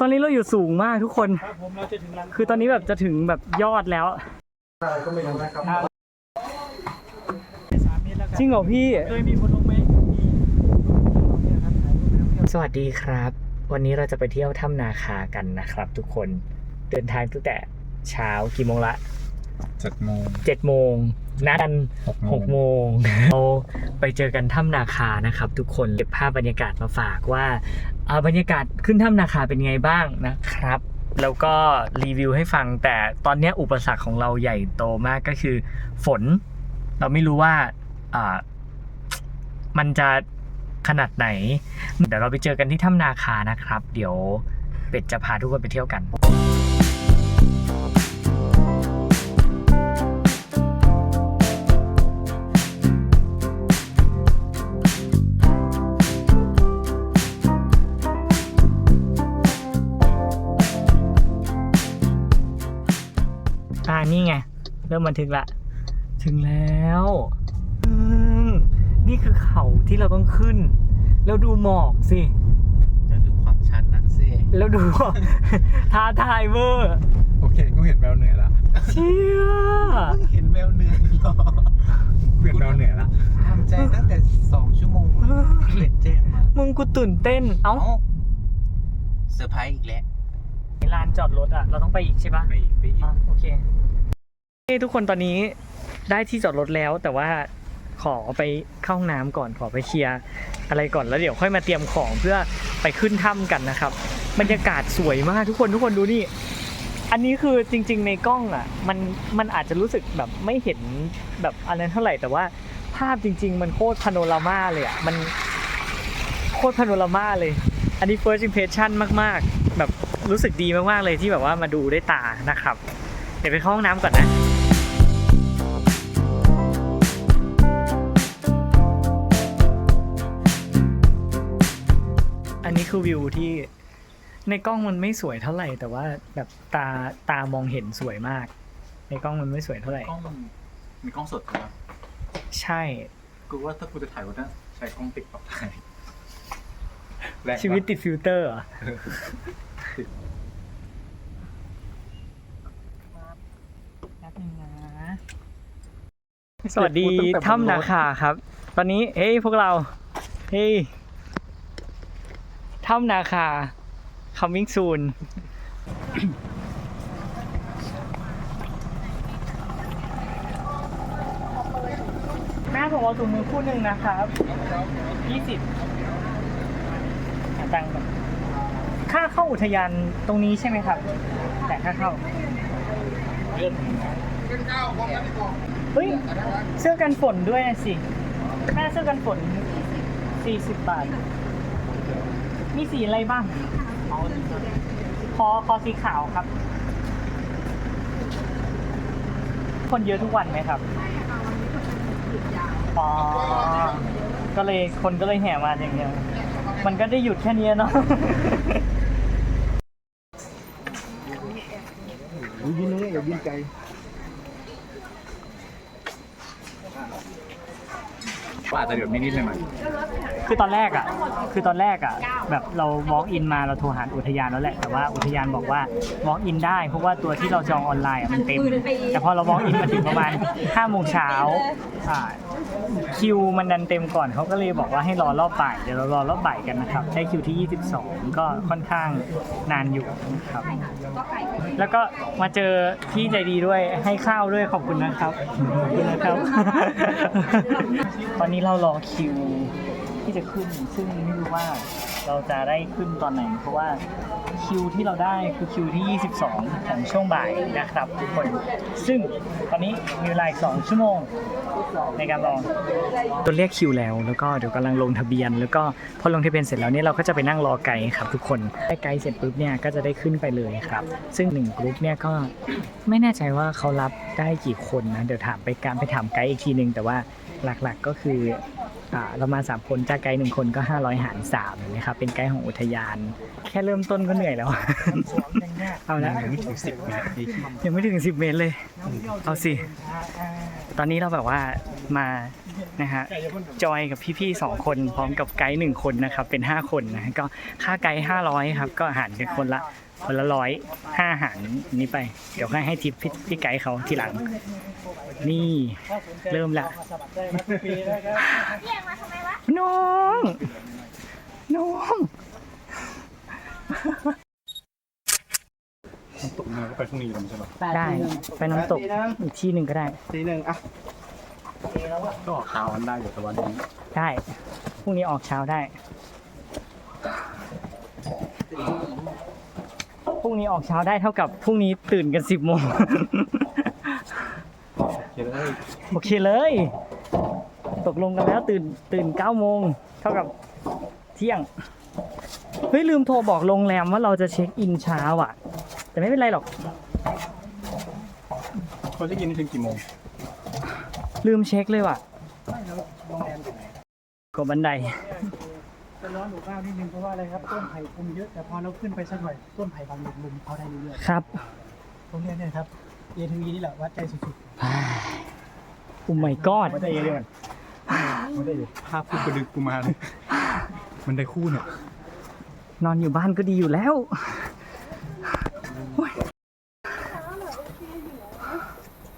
ตอนนี้เราอยู่สูงมากทุกคน ครับผมเราจะถึงลำคือตอนนี้แบบจะถึงแบบยอดแล้วก็ไม่รู้นะครับสามเมตรแล้วกันจริงเหรอพี่ เคยมีคนลงไหมมีเนี่ยครับถ่ายรูปนักท่องเที่ยวสวัสดีครับ วันนี้เราจะไปเที่ยวถ้ำนาคากันนะครับทุกคน เดินทางตั้งแต่เช้ากี่โมงละ เจ็ดโมงเจ็ดโมง นัดกันหกโมงหกโมงเราไปเจอกันถ้ำนาคานะครับ ทุกคนเก็บภาพบรรยากาศมาฝากว่าอ่าบรรยากาศขึ้นถ้ำนาคาเป็นไงบ้างนะครับแล้วก็รีวิวให้ฟังแต่ตอนเนี้ยอุปสรรคของเราใหญ่โตมากก็คือ ฝน เราไม่รู้ว่าอ่ามันจะขนาดไหน เดี๋ยวเราไปเจอกันที่ถ้ำนาคานะครับ เดี๋ยวเป็ดจะพาทุกคนไปเที่ยวกัน เริ่มบันทึกละ ถึงแล้วอืมนี่คือเขาที่เราต้องขึ้น แล้วดูหมอกสิ แล้วดูความชันนั้นสิ แล้วดูท้าทายเวอร์โอเคกูเห็นแววเหนื่อยแล้วเชี่ยเห็นแววเหนื่อยหรอกูเห็นแววเหนื่อยแล้วทำใจตั้งแต่สองชั่วโมงที่เป็ดแจ้งมามึงกูตื่นเต้นเอ้าเอ้าเซอร์ไพรส์อีกแล้วลานจอดรถอะเราต้องไปอีกใช่ปะไปอีกไปอีกอะโอเคเฮ้ย ทุกคนตอนนี้ได้ที่จอดรถแล้ว แต่ว่าขอไปเข้าห้องน้ำก่อนขอไปเคลียร์อะไรก่อนแล้วเดี๋ยวค่อยมาเตรียมของเพื่อไปขึ้นถ้ำกันนะครับ บรรยากาศสวยมากทุกคนทุกคนดูนี่ อันนี้คือจริง ๆ ในกล้องอะ มันมันอาจจะรู้สึกแบบไม่เห็นแบบอันนั้นเท่าไหร่ แต่ว่าภาพจริง ๆ มันโคตรพาโนรามาเลยอะมันโคตรพาโนรามาเลย อันนี้ first impression มากๆ แบบรู้สึกดีมากๆเลยที่แบบว่ามาดูด้วยตานะครับ เดี๋ยวไปเข้าห้องน้ำก่อนนะ คือวิวที่ในกล้องมันไม่สวยเท่าไหร่ แต่ว่าแบบตาตามองเห็นสวยมาก ในกล้องมันไม่สวยเท่าไหร่ กล้องมันมีกล้องสดใช่ไหมใช่ กูว่าถ้ากูจะถ่ายกูต้องใช้กล้องติดปรับถ่ายแรงปะชีวิตติดฟิลเตอร์เหรอแป๊บนึงนะสวัสดีถ้ำนาคาครับ ตอนนี้เฮ้ยพวกเรา เฮ้ย ถ้ำนาคา coming soon แม่ผมเอาถุงมือคู่หนึ่งนะครับยี่สิบตังค์ก่อนค่าเข้าอุทยานตรงนี้ใช่ไหมครับ แต่ค่าเข้าเฮ้ย เสื้อกันฝนด้วยสิแม่เสื้อกันฝนสี่สิบบาท มีสีอะไรบ้าง ขอขอสีขาวครับ คนเยอะทุกวันไหมครับอ๋อ ก็เลยคนก็เลยแห่มาอย่างเดียว มันก็ได้หยุดแค่นี้เนาะยืนเลยอย่ายืนไกล ว่าอาจจะเดี๋ยวนิดๆหน่อยคือตอนแรกอะ คือตอนแรกอะ แบบเรา walk in มาเราโทรหาอุทยานแล้วแหละ แต่ว่าอุทยานบอกว่า walk in ได้เพราะว่าตัวที่เราจองออนไลน์อะมันเต็ม แต่พอเรา walk in มาถึงประมาณ5โมงเช้าอ่า คิวมันดันเต็มก่อนเขาก็เลยบอกว่าให้รอรอบบ่ายเดี๋ยวเรารอรอบบ่ายกันนะครับ ใช้คิวที่ 22 ก็ค่อนข้างนานอยู่นะครับ แล้วก็มาเจอพี่ใจดีด้วยให้ข้าวด้วยขอบคุณนะครับขอบคุณนะครับ ตอนนี้เรารอคิวที่จะขึ้นซึ่งไม่รู้ว่า เราจะได้ขึ้นตอนไหน เพราะว่าคิวที่เราได้คือคิวที่ 22 ของช่วงบ่ายนะครับทุกคน ซึ่งตอนนี้มีเวลาอีก2ชั่วโมงในการรอตัวเรียกคิวแล้ว แล้วก็เดี๋ยวกำลังลงทะเบียน แล้วก็พอลงทะเบียนเสร็จแล้วเนี่ยเราก็จะไปนั่งรอไกด์ครับทุกคนได้ไกด์เสร็จปุ๊บเนี่ยก็จะได้ขึ้นไปเลยครับ ซึ่งหนึ่งกรุ๊ปเนี่ยก็ไม่แน่ใจว่าเขารับได้กี่คนนะ เดี๋ยวถามไปการไปถามไกด์อีกทีนึงแต่ว่าหลักๆก็คือ เรามาสามคนจ้างไกด์หนึ่งคนก็ 500 หาร3นะครับเป็นไกด์ของอุทยาน แค่เริ่มต้นก็เหนื่อยแล้ว เอาละยังไม่ถึงสิบเมตรยังไม่ถึง 10 เมตรเลย เอาสิ ตอนนี้เราแบบว่ามานะฮะจอยกับพี่ๆสองคนพร้อมกับไกด์หนึ่งคนนะครับเป็น 5 คนนะก็ค่าไกด์500 ครับ ก็หารกันคนละ คนละร้อยห้าหารนี้ไป เดี๋ยวค่อยให้ทิปพี่พี่ไกด์เขาทีหลัง นี่เริ่มละมาสมัครได้มาทุกปีนะครับน้องน้องตกมาก็ไปพรุ่งนี้แล้วใช่ไหมได้ไปน้ำตกอีกที่หนึ่งก็ได้สีหนึ่งอะก็ออกข่าวกันได้อยู่แต่วันนี้ได้พรุ่งนี้ออกเช้าได้พ รุ่งนี้ออกเช้าได้เท่ากับพรุ่งนี้ตื่นกันสิบโมงเขียนเลยโอเคเลย ตกลงกันแล้วตื่นตื่นเก้าโมงเท่ากับเที่ยง เฮ้ยลืมโทรบอกโรงแรมว่าเราจะเช็คอินเช้าอะ แต่ไม่เป็นไรหรอก เขาจะกินนี่ถึงกี่โมงลืมเช็คเลยว่ะไม่แล้วโรงแรมอยู่ไหนกดบันได จะร้อนหนูข้าวนิดนึงเพราะว่าอะไรครับต้นไผ่คุมเยอะแต่พอเราขึ้นไปสักหน่อยต้นไผ่บางลุมลุมเขาได้เรื่อยครับๆตรงเนี้ยเนี่ยครับเอทีวีนี่แหละวัดใจสุดอุมไม่กอดไม่ได้เยอะเลยไม่ได้อยู่ภาพคู่กระดึกกูมาเลยมันได้คู่เนี่ยนอนอยู่บ้านก็ดีอยู่แล้ว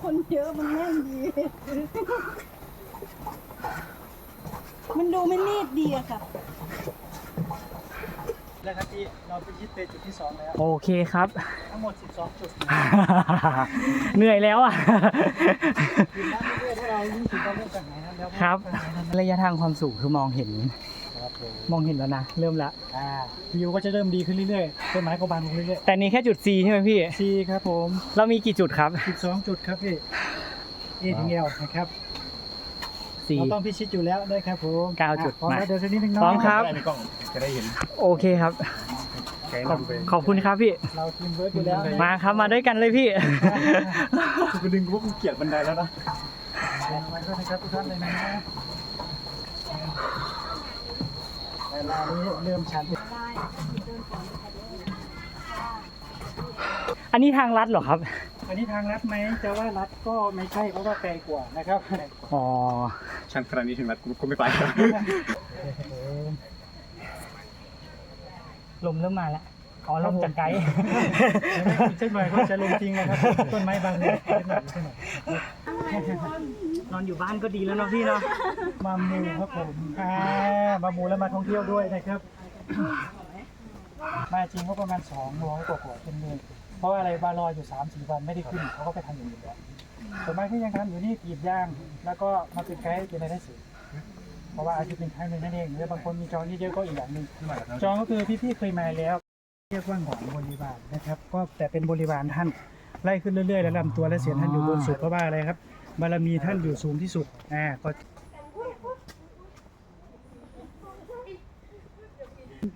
คนเยอะมันแน่นดี มันดูไม่รีบดีอะค่ะๆ แล้วครับที่ เราไปยึดไปจุดที่สองแล้ว โอเคครับ ทั้งหมด 12 จุดเหนื่อยแล้วอะ ยืนได้เรื่อยๆถ้าเรารู้สึกว่าเริ่มจากไหนนั้นแล้วก็ครับไปไหนนั้นระยะทางความสูงคือมองเห็น ครับผมมองเห็นแล้วนะ เริ่มละ อ่าวิวก็จะเริ่มดีขึ้นเรื่อยๆต้นไม้ก็บานลงเรื่อยแต่นี่แค่จุด C ใช่ไหมพี่ ๆซีครับผม เรามีกี่จุดครับ 12 จุดครับพี่เอถึงเอลนะครับ4 เราต้องพิชิตอยู่แล้วด้วยครับผมเก้าจุดอะพร้อมมาแล้วเดี๋ยวสักนิดนึงเนาะพร้อมครับ ได้ในกล้องจะได้เห็นโอเคครับไกด์ขอบนำไปขอบคุณครับพี่ เราทีมเวิร์กอยู่แล้วนะมาครับมาด้วยกันเลยพี่ กูกระดึงกูว่ากูเกลียดบันไดแล้วนะ แรงวันด้วยนะครับทุกท่านเลยนะเวลานี้เริ่มชันอันนี้ทางลัดเหรอครับ อันนี้ทางลัดไหมจะว่าลัดก็ไม่ใช่เพราะว่าไกลกว่านะครับอ๋อชันขนาดนี้ถึงนัดกูก็ไม่ไปลมเริ่มมาแล้วอ๋อลมจากไกด์อีกสักหน่อยก็จะลงจริงนะครับต้นไม้บางเนี่ยนิดหน่อยนิดหน่อยนอนอยู่บ้านก็ดีแล้วเนาะพี่เนาะมามูครับผมอ่ามามูแล้วมาท่องเที่ยวด้วยนะครับ มาจริงก็ประมาณสองร้อยกว่าๆเป็นเมือง เพราะว่าอะไรบารออยู่สามสี่วันไม่ได้ขึ้นเขาก็ไปทำอย่างอื่นแล้วส่วนมากที่ยังทำอยู่นี่กรีดยาง แล้วก็มาเป็นไกด์เป็นอะไรายได้สิเพราะว่าอาทิตย์หนึ่งครั้งหนึ่งนั่นเองหรือบางคนมีจองนี่เยอะก็อีกอย่างหนึ่งจองก็คือพี่ๆเคยมาแล้ว เรียกว่าหงอนบริวารนะครับ ก็แต่เป็นบริวารท่านไล่ขึ้นเรื่อยๆแล้วลำตัวและเสียงท่านอยู่บนสุดเพราะว่าอะไรครับ บารมีท่านอยู่สูงที่สุดอ่าก็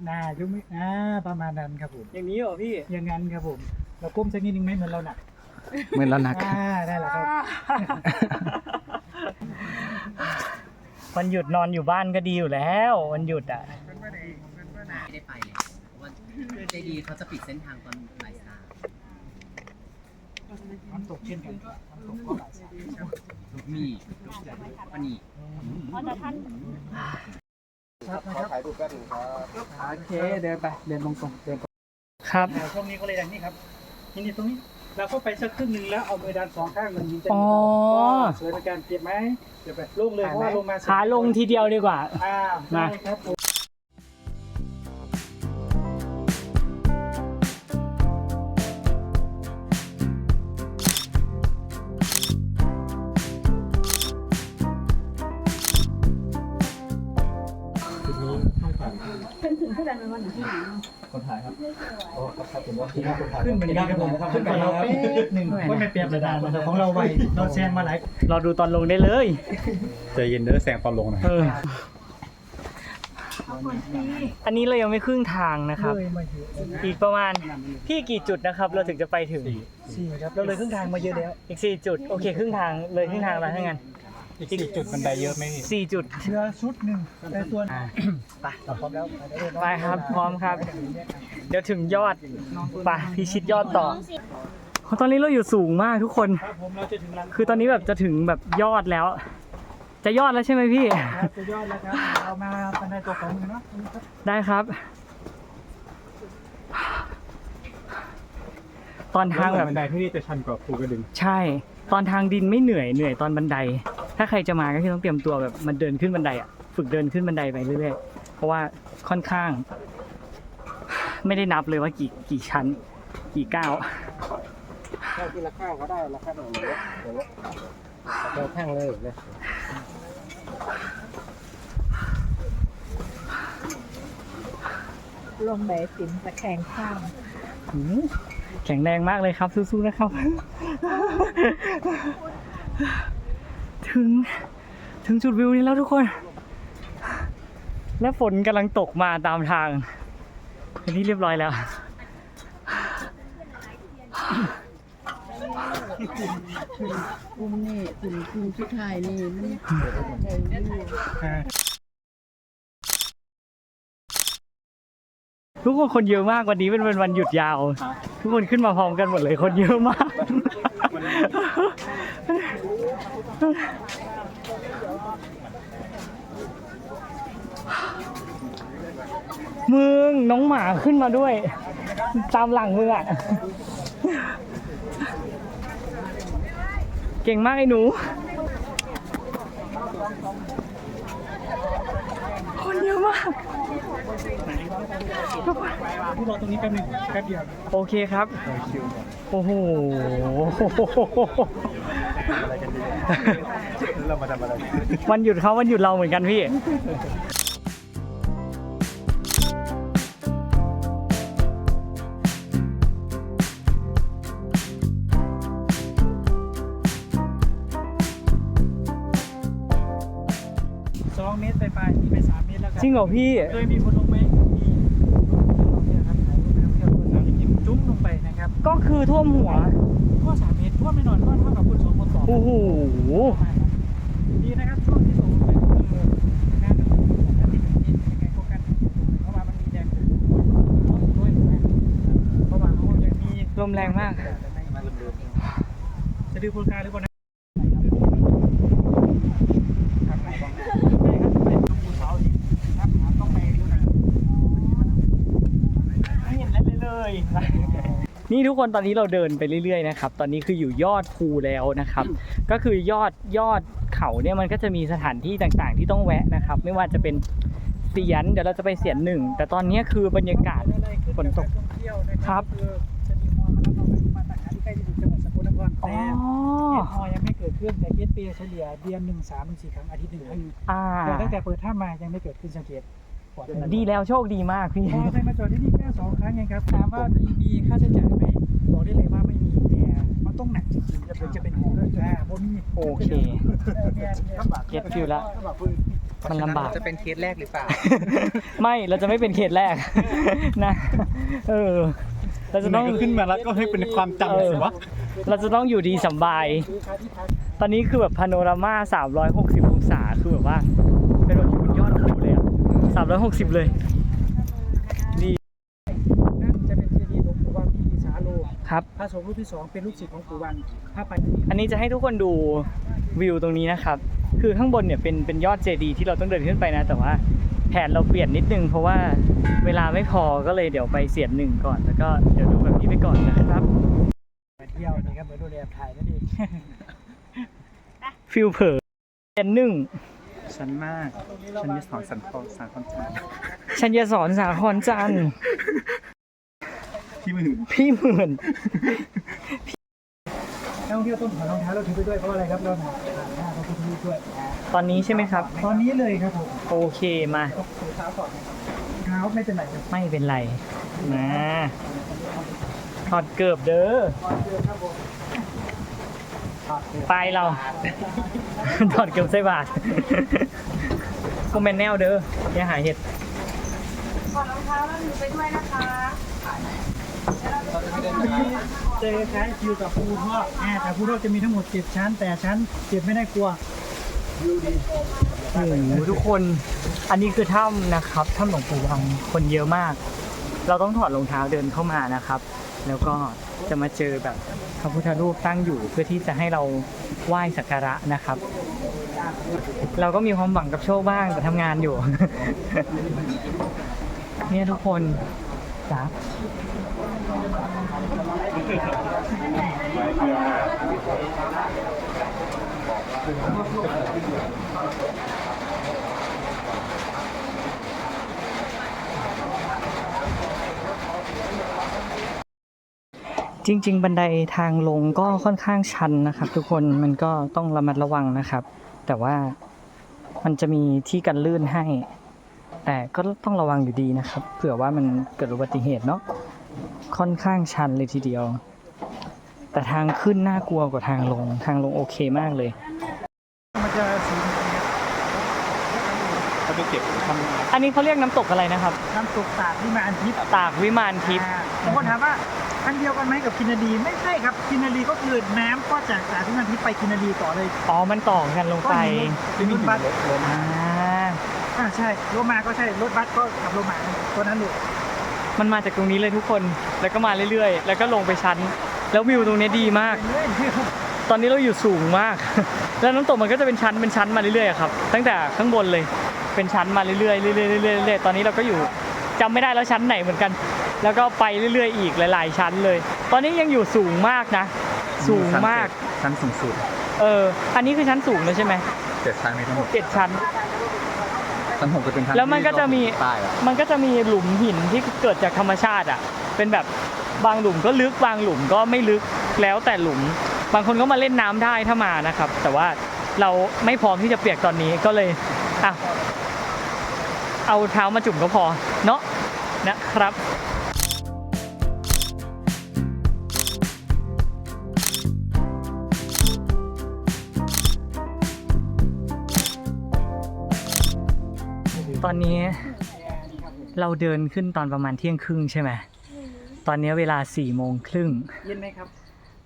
น่ายุ่งไหมอ่าประมาณนั้นครับผมอย่างนี้เหรอพี่อย่างนั้นครับผม เราก้มสักนิดนึงไหมเหมือนเราหนักเหมือนเราหนัก อ่าได้แหละครับ วันหยุดนอนอยู่บ้านก็ดีอยู่แล้ววันหยุดอะ ไม่ได้ไปเลยเพราะว่าใจดีเขาจะปิดเส้นทางตอนบ่ายสามน้ำตกเช่นกันน้ำตกก็หลายสายลูกมีปานีครับนะครับโอเคเดินไปเดินลงตรงเดินครับอ่าช่วงนี้ก็เลยอย่างนี้ครับ นี่นี่ตรงนี้เราก็ไปสักครึ่งหนึ่งแล้วเอามือดันสองข้างมันยิงจะอ๋อ สวยเหมือนกันเก็บไหมเดี๋ยวไปลงเลยเพราะว่าลงมาขาลงทีเดียวดีกว่า อ่ามาได้ครับผม ขึ้นเหมือนกันครับผมขึ้นกับเราเป๊ะหนึ่งว่าไม่เปรียบเลยนะแต่ของเราไวเราแซงมาหลายรอดูตอนลงได้เลยใจเย็นเด้อแซงตอนลงหน่อยเอออันนี้เรายังไม่ครึ่งทางนะครับเลยมาเยอะอีกประมาณพี่กี่จุดนะครับ เราถึงจะไปถึงสี่ครับเราเลยครึ่งทางมาเยอะแล้วอีกสี่จุดโอเคครึ่งทางเลยครึ่งทางแล้วทั้างนั้น อีกสี่จุดบันไดเยอะไหมพี่สี่จุด เรือชุดหนึ่งแต่ตัวอ่า ไปเราพร้อมแล้วไปได้เลยเนอะไปครับพร้อมครับ เดี๋ยวถึงยอดไปพิชิตยอดต่อตอนนี้เราอยู่สูงมากทุกคน ครับผมเราจะถึงลานคือตอนนี้แบบจะถึงแบบยอดแล้ว จะยอดแล้วใช่ไหมพี่ ครับจะยอดแล้วครับเรามาบันไดตัวของมือเนาะนี่ครับได้ครับ ตอนทางแบบ บันไดที่นี่จะชันกว่าภูกระดึง ใช่ ตอนทางดินไม่เหนื่อยเหนื่อยตอนบันได ถ้าใครจะมาก็คือต้องเตรียมตัวแบบมันเดินขึ้นบันไดอะฝึกเดินขึ้นบันไดไปเรื่อยๆ เพราะว่าค่อนข้าง ไม่ได้นับเลยว่ากี่กี่ชั้น กี่ก้าวข้างทีละข้างก็ได้ละข้างหนึ่งเลยเดินข้างเลยเลยลงแบสินตะแคงข้างหือแข็งแรงมากเลยครับสู้ๆนะครับ ถึง ถึงจุดวิวนี้แล้วทุกคน และฝนกำลังตกมาตามทางอันนี้เรียบร้อยแล้วคุมนี่คุมคุมชุดไทยนี่มันทุกคนคนเยอะมากวันนี้เป็นวันวันหยุดยาว ทุกคนขึ้นมาพร้อมกันหมดเลยคนเยอะมาก มึงน้องหมาขึ้นมาด้วย ตามหลังมึงอะ เก่งมากไอ้หนู คนเยอะมากที่รอตรงนี้แป๊บหนึงแป๊บเดียว โอเคครับ โอ้โห เรามาทำอะไรวันหยุดเขาวันหยุดเราเหมือนกันพี่สองเมตรไปไปนี่ไปสามเมตรแล้วกันจริงเหรอพี่เคยมีคนลงไหมมีเนี่ยครับถ่ายรูปน้ำเที่ยวคนสามสิบจุ้มลงไปนะครับ ก็คือท่วมหัวก็สามเมตรท่วม ไม่นอนก็เท่ากับคุณสองคนต่อโอ้โหดีนะครับช่วงที่ส่งไปคือน่าจะเป็นของที่หนึ่งที่ยังไงโฟกัสเพราะว่ามันมีแดงด้วยเพราะว่าเขายังมีลมแรงมากจะดูโครงการหรือเปล่านะครับไหนบ้างใช่ครับไปดูภูเขาดิครับต้องไปดูนะ ไม่เห็นอะไรเลย นี่ทุกคนตอนนี้เราเดินไปเรื่อยๆนะครับ ตอนนี้คืออยู่ยอดภูแล้วนะครับ ก็คือยอดยอดเขาเนี่ยมันก็จะมีสถานที่ต่างๆ ที่ต้องแวะนะครับ ไม่ว่าจะเป็นเสียนเดี๋ยวเราจะไปเสียนหนึ่ง แต่ตอนนี้คือบรรยากาศฝนตกเที่ยวนะคครัรับคือจะมีมอมาแล้วเราไปมาต่างหากที่ใกล้ที่สุดจังหวัดสกลนครอ๋อแต่เกตมอยังไม่เกิดขึ้นแต่เกตเปียเฉลี่ยเดือนหนึ่งสามถึงสี่ครั้งอาทิตย์หนึ่งครั้งอ่าแต่ตั้งแต่เปิดท่ามายังไม่เกิดขึ้นสังเกตปลอ ดภัยดีแล้วโชคดีมากพี่พอเคยมาจอดที่นี่แค่สองครั้งเองครับถามว่ามีมีค่าใช้จ่ายไหมบอกได้เลยว่าไม่มีแต่มันต้องหนักจริงๆจะเป็นจะเป็นห่วงอ่าผมมีโอเคเก็ตฟิลแล้วมันลำบากจะเป็นเคสแรกหรือเปล่า ไม่เราจะไม่เป็นเขตแรกนะเออเราจะจะต้ต้อองงขึ้นมาแล้วก็ให้เป็นความจำสิวะเราจะต้องอยู่ดีสำบาย ตอนนี้คือแบบพาโนรามา360 องศาคือแบบว่าเป็นแบบอยู่บนยอดภูเลย อะ360เลยนั่นจะเป็นเจดีย์หลวงปู่วังที่ดีสาโลครับ พระสงฆ์รูปที่สองเป็นลูกศิษย์ของปู่วังถ้าไปอันนี้จะให้ทุกคนดูวิวตรงนี้นะครับ คือข้างบนเนี่ยเป็นเป็นยอดเจดีย์ที่เราต้องเดินขึ้นไปนะ แต่ว่าแผนเราเปลี่ยนนิดนึง เพราะว่าเวลาไม่พอก็เลยเดี๋ยวไปเสียนหนึ่งก่อน แล้วก็เดี๋ยวดูแบบนี้ไปก่อนนะครับมาเที่ยวนะครับมาดูแลถ่ายนั่นเองฟิลเผลอเสียนหนึ่ง ฉันมาก ฉันมีสอนสันคอสารคอนจานชัญญสอนสาครจันทร์ที่มือพี่หมื่น นักท่องเที่ยวต้องถอดรองเท้าเราถือไปด้วยเพราะอะไรครับเราถ่ายหน้าพระพุทธรูปด้วย ตอนนี้ใช่ไหมครับ ตอนนี้เลยครับผมโอเคมา ต้องถือเท้าก่อนนะครับเท้าไม่เป็นไรครับไม่เป็นไรนะถอดเกือบเด้อไปเรา ถอดเกือบใส่บาท คอมเมนแนวเด้ออย่าหาเห็ดขอรองเจอคล้ายคิวกับภูทอกอ่าแต่ภูทอกจะมีทั้งหมดเจ็ดชั้น แต่ชั้นเจ็ดไม่ได้กลัวโอ้โหทุกคน อันนี้คือถ้ำนะครับ ถ้ำหลวงปู่วัง คนเยอะมาก เราต้องถอดรองเท้าเดินเข้ามานะครับ แล้วก็จะมาเจอแบบพระพุทธรูปตั้งอยู่เพื่อที่จะให้เราไหว้สักการะนะครับ เราก็มีความหวังกับโชคบ้างแต่ทำงานอยู่ เนี่ยทุกคนจ้า จริง ๆ บันไดทางลงก็ค่อนข้างชันนะครับ ทุกคนมันก็ต้องระมัดระวังนะครับ แต่ว่ามันจะมีที่กันลื่นให้ แต่ก็ต้องระวังอยู่ดีนะครับ เผื่อว่ามันเกิดอุบัติเหตุเนาะค่อนข้างชันเลยทีเดียว แต่ทางขึ้นน่ากลัวกว่าทางลง ทางลงโอเคมากเลย มันจะสีเขาไปเก็บทำอันนี้เขาเรียกน้ำตกอะไรนะครับ น้ำตกตาดที่มาอันทิพย์ตากวิมานทิพย์อ่าบางคนถามว่า อันเดียวกันไหมกับกินนาดีไม่ใช่ครับกินนาดีก็คือน้ำก็จากตาดที่มาทิพย์ไปกินนาดีต่อเลยอ๋อมันต่อกันลงไปที่นี่บัสอ่าอ่าใช่รถมาก็ใช่รถบัสก็ขับรถมาตัวนั้นเลยมันมาจากตรงนี้เลยทุกคนแล้วก็มาเรื่อยๆ แล้วก็ลงไปชั้น แล้ววิวตรงนี้ดีมากเฮ้ยตอนนี้เราอยู่สูงมาก แล้วน้ำตกมันก็จะเป็นชั้นเป็นชั้นมาเรื่อยๆอะครับ ตั้งแต่ข้างบนเลยเป็นชั้นมาเรื่อยๆเรื่อยๆเรื่อยๆเรื่อยๆตอนนี้เราก็อยู่จำไม่ได้แล้วชั้นไหนเหมือนกัน แล้วก็ไปเรื่อยๆ อีกหลาย ๆ ชั้นเลย ตอนนี้ยังอยู่สูงมากนะ สูงมาก ชั้นสูงสุด เออ อันนี้คือชั้นสูงเลยใช่ไหมเจ็ดชั้นมีทั้งหมดเจ็ดชั้น ชั้นหกจะเป็นชั้นแล้วมันก็จะมี ใต้อะมันก็จะมีหลุมหินที่เกิดจากธรรมชาติอะ เป็นแบบบางหลุมก็ลึกบางหลุมก็ไม่ลึกแล้วแต่หลุม บางคนก็มาเล่นน้ำได้ถ้ามานะครับ แต่ว่าเราไม่พร้อมที่จะเปียกตอนนี้ก็เลยอะเอาเท้ามาจุ่มก็พอเนาะนะครับ ตอนนี้เราเดินขึ้นตอนประมาณเที่ยงครึ่งใช่ไหม ตอนนี้เวลาสี่โมงครึ่ง เย็นไหมครับ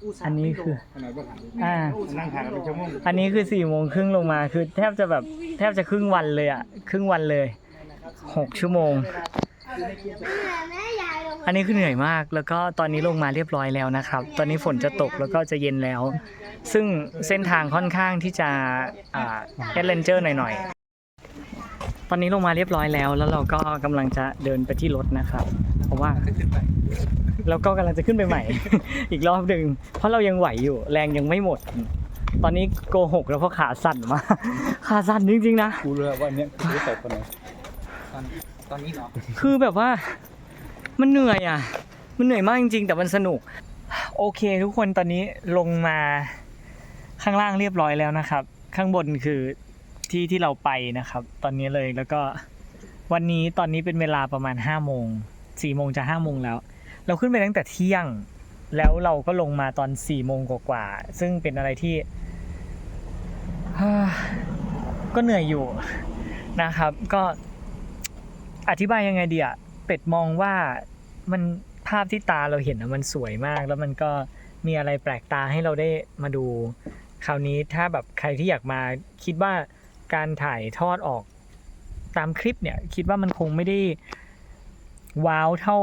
ตส่าห์อันนี้คือขนาดว่าถามอ่านั่งทานเป็นชั่วโมงอันนี้คือสี่โมงครึ่งลงมาคือแทบจะแบบแทบจะครึ่งวันเลยอะครึ่งวันเลยหกชั่วโมง อันนี้คือเหนื่อยมากแล้วก็ตอนนี้ลงมาเรียบร้อยแล้วนะครับ ตอนนี้ฝนจะตกแล้วก็จะเย็นแล้ว ซึ่งเส้นทางค่อนข้างที่จะอ่าแอดเวนเจอร์หน่อยๆ ตอนนี้ลงมาเรียบร้อยแล้ว แล้วเราก็กำลังจะเดินไปที่รถนะครับ เพราะว่าแล้วก็กำลังจะขึ้นไปใหม่ อีกรอบหนึ่งเพราะเรายังไหวอยู่ แรงยังไม่หมด ตอนนี้โกหกแล้วเพราะขาสั่นมากขาสั่นจริงๆนะ กูรู้แล้วว่าเนี้ยกูจะตกคนไหนตอนนี้เหรอคือแบบว่ามันเหนื่อยอะ มันเหนื่อยมากจริงๆ แต่มันสนุก โอเค ทุกคนตอนนี้ลงมาข้างล่างเรียบร้อยแล้วนะครับ ข้างบนคือ ที่ที่เราไปนะครับ ตอนนี้เลยแล้วก็วันนี้ตอนนี้เป็นเวลาประมาณห้าโมงสี่โมงจะห้าโมงแล้ว เราขึ้นไปตั้งแต่เที่ยง แล้วเราก็ลงมาตอนสี่โมงกว่าๆซึ่งเป็นอะไรที่ก็เหนื่อยอยู่นะครับ ก็อธิบายยังไงดีอะเป็ดมองว่ามันภาพที่ตาเราเห็นอะมันสวยมาก แล้วมันก็มีอะไรแปลกตาให้เราได้มาดู คราวนี้ถ้าแบบใครที่อยากมาคิดว่า การถ่ายทอดออกตามคลิปเนี่ย คิดว่ามันคงไม่ได้ว้าวเท่า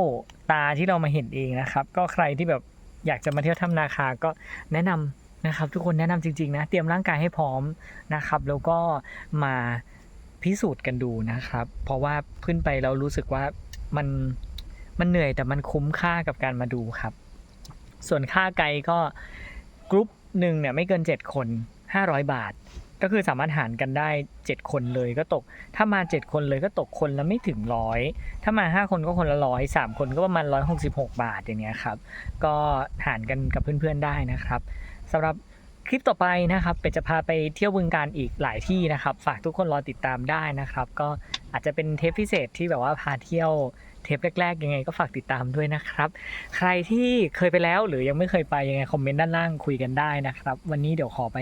ตาที่เรามาเห็นเองนะครับ ก็ใครที่แบบอยากจะมาเที่ยวถ้ำนาคาก็แนะนำนะครับ ทุกคนแนะนำจริงๆนะ เตรียมร่างกายให้พร้อมนะครับ แล้วก็มาพิสูจน์กันดูนะครับ เพราะว่าขึ้นไปเรารู้สึกว่ามันมันเหนื่อยแต่มันคุ้มค่ากับการมาดูครับ ส่วนค่าไกด์ก็กรุ๊ปหนึ่งเนี่ยไม่เกิน 7 คน 500 บาท ก็คือสามารถหารกันได้ 7 คนเลยก็ตก ถ้ามา 7 คนเลยก็ตกคนละไม่ถึงร้อยถ้ามา 5 คนก็คนละร้อยสามคนก็ประมาณ166 บาทอย่างเงี้ยครับ ก็หารกันกับเพื่อนๆได้นะครับสำหรับคลิปต่อไปนะครับเป็ดจะพาไปเที่ยวบึงการอีกหลายที่นะครับ ฝากทุกคนรอติดตามได้นะครับ ก็อาจจะเป็นเทปพิเศษที่แบบว่าพาเที่ยวเทปแรกๆ ยังไงก็ฝากติดตามด้วยนะครับ ใครที่เคยไปแล้วหรือยังไม่เคยไปยังไงคอมเมนต์ด้านล่างคุยกันได้นะครับ วันนี้เดี๋ยวขอไป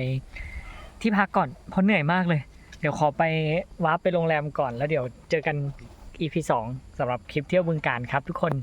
ที่พักก่อนเพราะเหนื่อยมากเลย เดี๋ยวขอไปวาร์ปไปโรงแรมก่อนแล้วเดี๋ยวเจอกัน EP 2สำหรับคลิปเที่ยวบึงการครับทุกคน